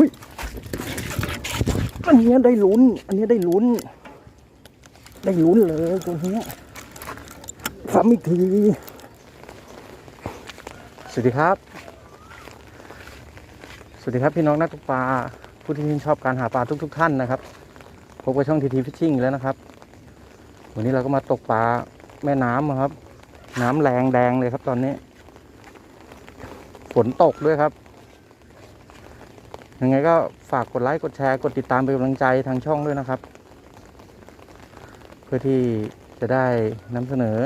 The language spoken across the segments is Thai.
ุ้ยอันนี้ได้ลุ้น อันนี้ได้ลุ้น ได้ลุ้นเลยตัวนี้ยซ้ำอีกที สวัสดีครับ สวัสดีครับพี่น้องนักตกปลาผู้ที่ชื่นชอบการหาปลาทุกๆท่านนะครับพบกับช่องทีทีฟิชชิ่งแล้วนะครับ วันนี้เราก็มาตกปลาแม่น้ำครับ น้ำแรงแดงเลยครับตอนนี้ ฝนตกด้วยครับ ยังไงก็ฝากกดไลค์กดแชร์กดติดตามเป็นกำลังใจทางช่องด้วยนะครับ เพื่อที่จะได้นำเสนอ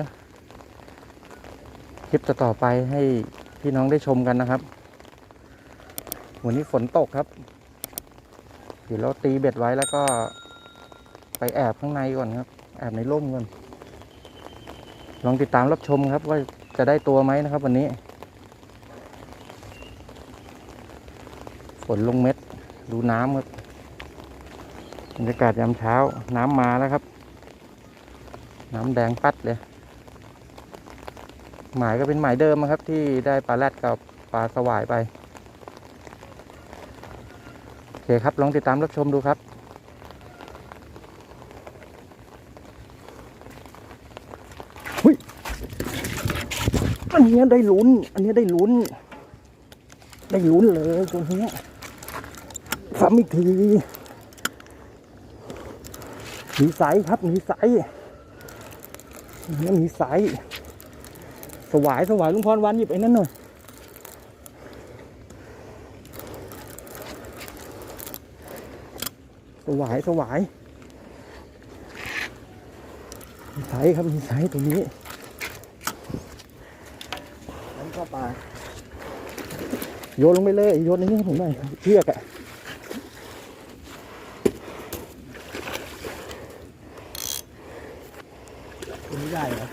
คลิปต่อๆไปให้พี่น้องได้ชมกันนะครับ วันนี้ฝนตกครับ เดี๋ยวเราตีเบ็ดไว้แล้วก็ไปแอบข้างในก่อนครับ แอบในร่มก่อน ลองติดตามรับชมครับว่าจะได้ตัวไหมนะครับ วันนี้ ฝนลงเม็ด ดูน้ำครับบรรยากาศยามเช้า น้ำมาแล้วครับ น้ำแดงปัดเลย หมายก็เป็นหมายเดิมครับ ที่ได้ปลาแรดกับปลาสวายไป โอเคครับ ลองติดตามรับชมดูครับหุ้ยอันนี้ได้ลุ้น อันนี้ได้ลุ้น ได้ลุ้นเลยตัวนี้ ซ้ำอีกทีมีไซส์ครับมีไซส์เนี่ยมีไซส์สวายสวายลุงพรวันหยิบไอ้นั่นหน่อยสวายสวายมีไซส์ครับมีไซส์ตัวนี้น้ำเข้าปลาโยนลงไปเลยโยนในนี้ให้ผมหน่อยเชือกอะ ตัวนี้ ได้เหรอ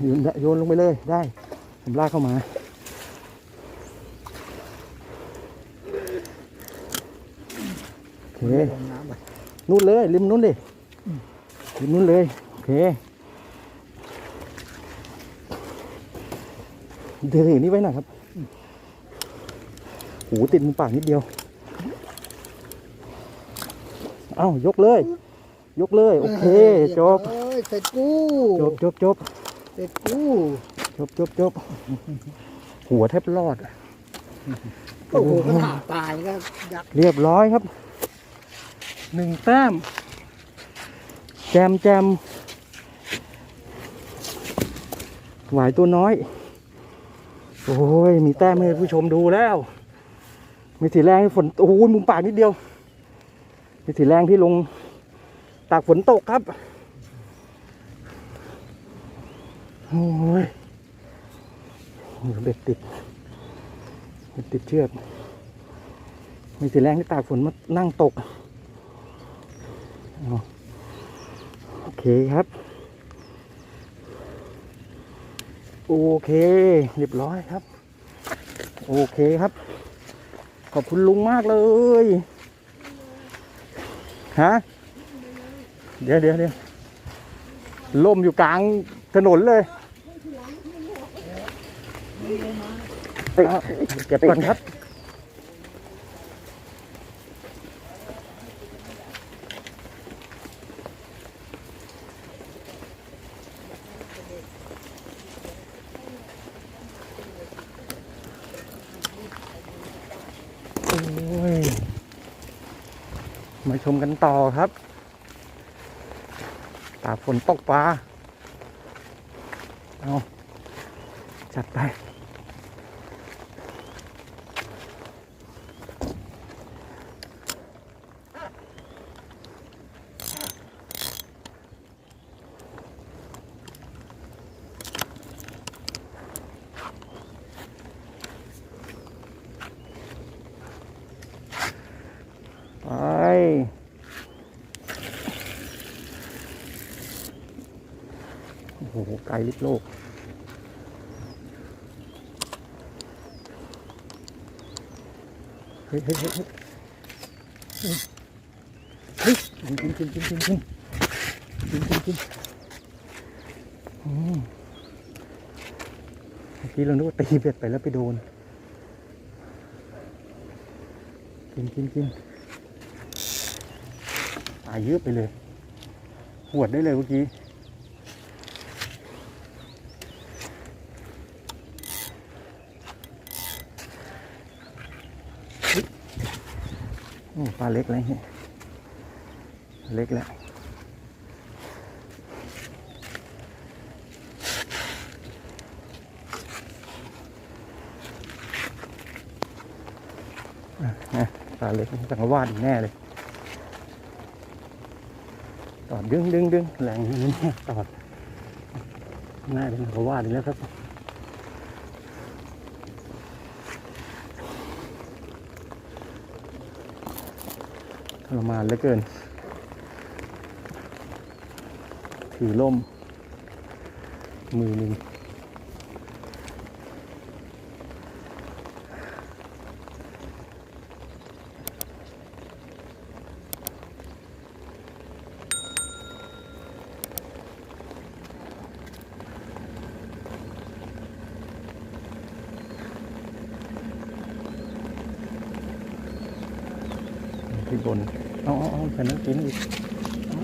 โยนโยนลงไปเลยได้ ผมลากเข้ามา โอเคนู่นเลย ริมนู้นดิริมนู้นเลย โอเคเดี๋ยวถือนี่ไว้หน่อยครับโอ้ติดมือปากนิดเดียว เอ้ายกเลย ยกเลย โอเค จบ ยเสร็จกูจบจบจบเสร็จกูจบจบจบหัวแทบรอดโอ้โหกระถางตายก็ยักษ์เรียบร้อยครับ หนึ่งแต้ม แจมแจมหวายตัวน้อย โอ้ย มีแต้มให้ผู้ชมดูแล้ว มีสีแรงฝน โอ้ยมุมปากนิดเดียว มีสีแรงที่ลงตากฝนตกครับ โอ้ยเบ็ดติดเบ็ดติดเชือก มีสีแรงที่ตากฝนมานั่งตก โอเคครับ โอเค เรียบร้อยครับ โอเคครับ ขอบคุณลุงมากเลย ฮะ เดี๋ยวเดี๋ยวเดี๋ยวล่มอยู่กลางถนนเลย เอาเก็บก่อนครับโอ้ยมาชมกันต่อครับ ตาฝนตกปลา เอา จัดไป โอ้โห ไกลลิบโลก เฮ้ยเฮ้ยเฮ้ยเฮ้ยเฮ้ยกินกินกินกินกินกินกินกินกินอืมเมื่อกี้เรานึกว่าตีเบ็ดไปแล้วไปโดน กินกินกิน ตายเยอะไปเลยหวดได้เลยเมื่อกี้ปลาเล็กแล้วเนี่ยเล็กแล้วปลาเล็กสังกวาดแน่เลย ตอดดึงดึงดึงแรงอย่างนี้แน่ตอดง่าเป็นสังกวาดีแล้วครับทรมานเหลือเกิน ถือล่ม มือหนึ่ง ที่บนเอาเอาเอาแผ่นนั้นกินอีกเอา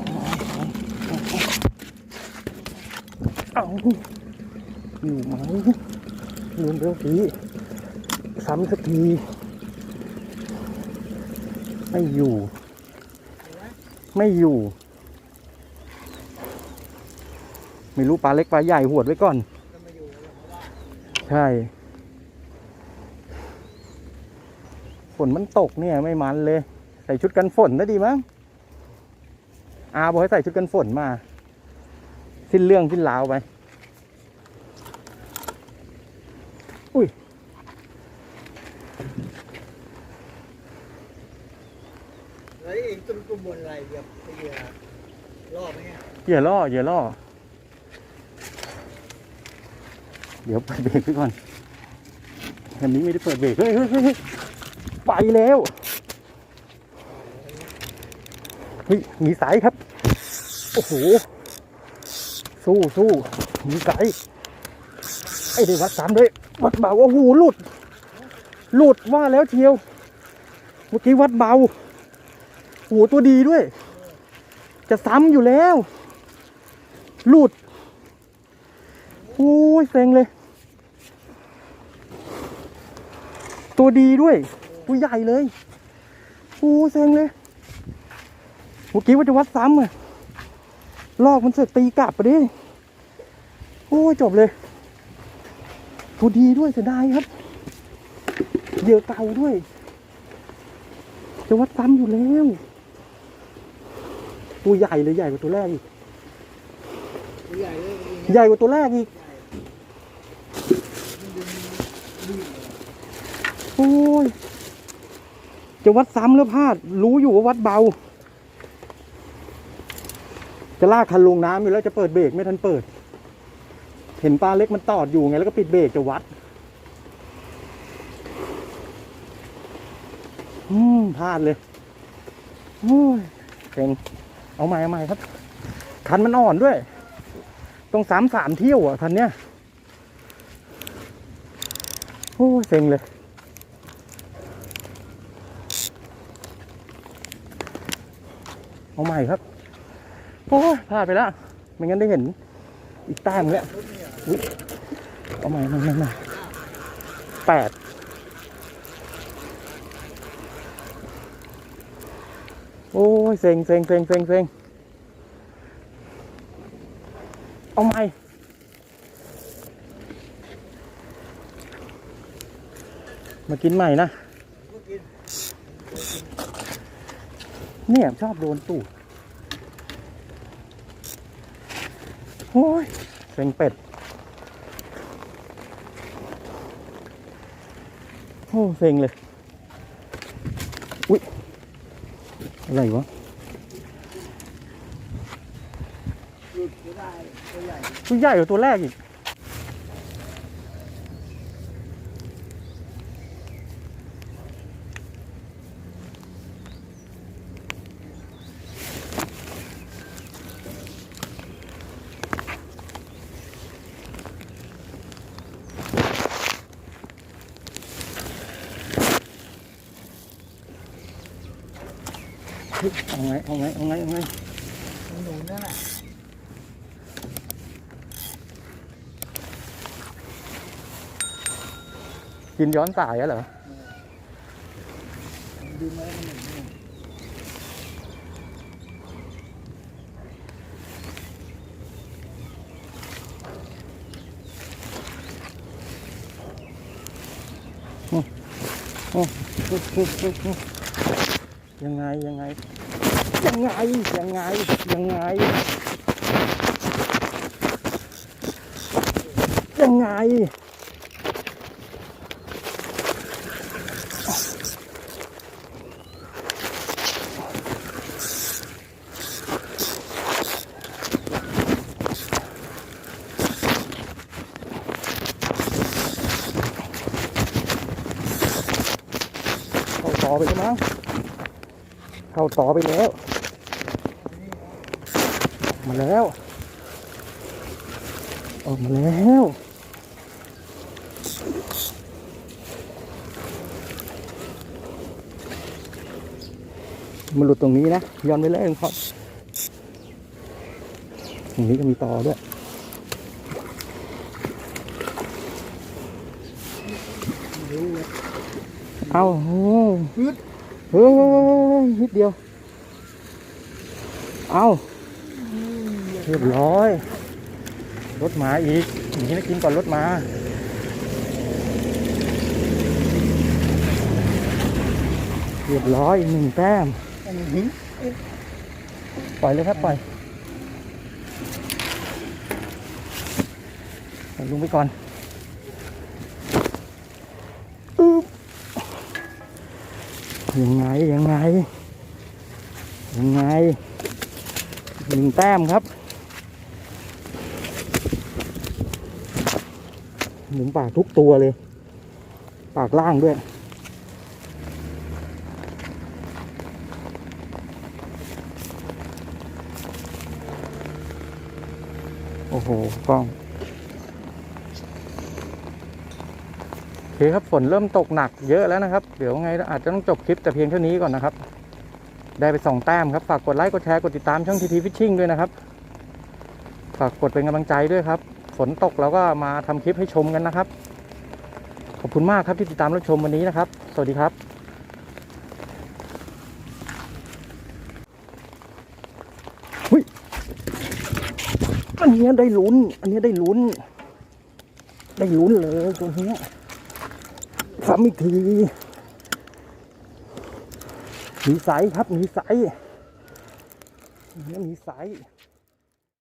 เอาเอาอยู่ไหมเรื่องเรื่องทีซ้ำสักที ไม่อยู่ ไม่อยู่ ไม่รู้ปลาเล็กปลาใหญ่หวดไว้ก่อน ใช่ฝนมันตกเนี่ยไม่มันเลย ส่ชุดกันฝนนะดีมั้งอาบอกให้ใส่ชุดกันฝนมา สิ้นเรื่องสิ้นราวไปแล้วไอ้ตุ้มตุ้มบนอะไรเดี๋ยวไอ้เดี๋ยวรอบไหมเนี่ยอย่าล่ออย่าล่อ เดี๋ยวเปิดเบรกไปก่อนคันนี้ไม่ได้เปิดเบรกเฮ้ยเฮ้ยเฮ้ยเฮ้ยไปแล้วเฮ้ยมีสายครับ โอ้โห สู้สู้มีสายไอ้เด็กวัดสามด้วยวัดเบาโอ้โหหลุด หลุดว่าแล้วเชียว เมื่อกี้วัดเบาโอ้โหตัวดีด้วย จะซ้ำอยู่แล้ว หลุดโอ้ยเซ็งเลย ตัวดีด้วย ตัวใหญ่เลยโอ้ยเซ็งเลย เมื่อกี้ว่าจะวัดซ้ำอะลอกมันเสือกตีกลับไปดิ โอ้ยจบเลยตัวดีด้วยเสียดายครับเหยื่อเก่าด้วย จะวัดซ้ำอยู่แล้วตัวใหญ่เลยใหญ่กว่าตัวแรกอีกใหญ่ใหญ่กว่าตัวแรกอีก โอ้ย จะวัดซ้ำแล้วพลาด รู้อยู่ว่าวัดเบา จะลากคันลงน้ำอยู่แล้วจะเปิดเบรกไม่ทันเปิด เห็นปลาเล็กมันตอดอยู่ไงแล้วก็ปิดเบรกจะวัดอืมพลาดเลยโอ้เซ็งเอาใหม่เอาใหม่ครับ คันมันอ่อนด้วยต้องสามสามเที่ยวอะคันเนี้ยโอ้เซ็งเลยเอาใหม่ครับ อ้ยพลาดไปแล้วไม่งั้นได้เห็นอีกแต้มแล้วอุ๊ยเอาใหม่ม่ใหม่ม่แปดโอ้ยเซ็งเซ็งเซ็งเซ็งเซ็งเอาใหม่มากินใหม่นะนเนี่ยชอบโดนตูด โอ้ยเซ็งเป็ด โอ้เซ็งเลย อุ้ย อะไรวะหลุดก็ได้ตัวใหญ่ตัวใหญ่กว่าตัวแรกอีก เอาไงเอาไงเอาไงเอาไงหนูนั่นแหละกินย้อนสายอะเหรอดูมาแล้วมันหนู ยังไงยังไง ยังไงยังไงยังไงยังไงเข้าต่อไปแล้วมั้ง เข้าต่อไปแล้ว มาแล้วออกมาแล้วมันหลุดตรงนี้นะย้อนไปเลยครับตรงนี้ก็มีต่อด้วยเอาโอ้ฮึด เฮ้ยนิดเดียว เอาเรียบร้อย รถมาอีกอย่างนี้นะกินก่อนรถมาเรียบร้อยหนึ่งแต้มปล่อยเลยครับปล่อยปล่อยลงไปก่อนอึ๊บ ยังไงยังไง ยังไงหนึ่งแต้มครับหมุนปากทุกตัวเลย ปากล่างด้วยโอ้โหกล้อง อเคครับฝนเริ่มตกหนักเยอะแล้วนะครับ เดี๋ยวไงอาจจะต้องจบคลิปแต่เพียงเท่านี้ก่อนนะครับ ได้ไปสองแต้มครับ ฝากกดไลค์กดแชร์กดติดตามช่องทีทีฟิชชิ่งด้วยนะครับ ฝากกดเป็นกำลังใจด้วยครับ ฝนตกเราก็มาทำคลิปให้ชมกันนะครับ ขอบคุณมากครับที่ติดตามรับชมวันนี้นะครับ สวัสดีครับอันนี้ได้ลุ้น อันนี้ได้ลุ้น ได้ลุ้นเลยตัวนี้ ซ้ำอีกทีหนีสายครับหนีสายหนีสาย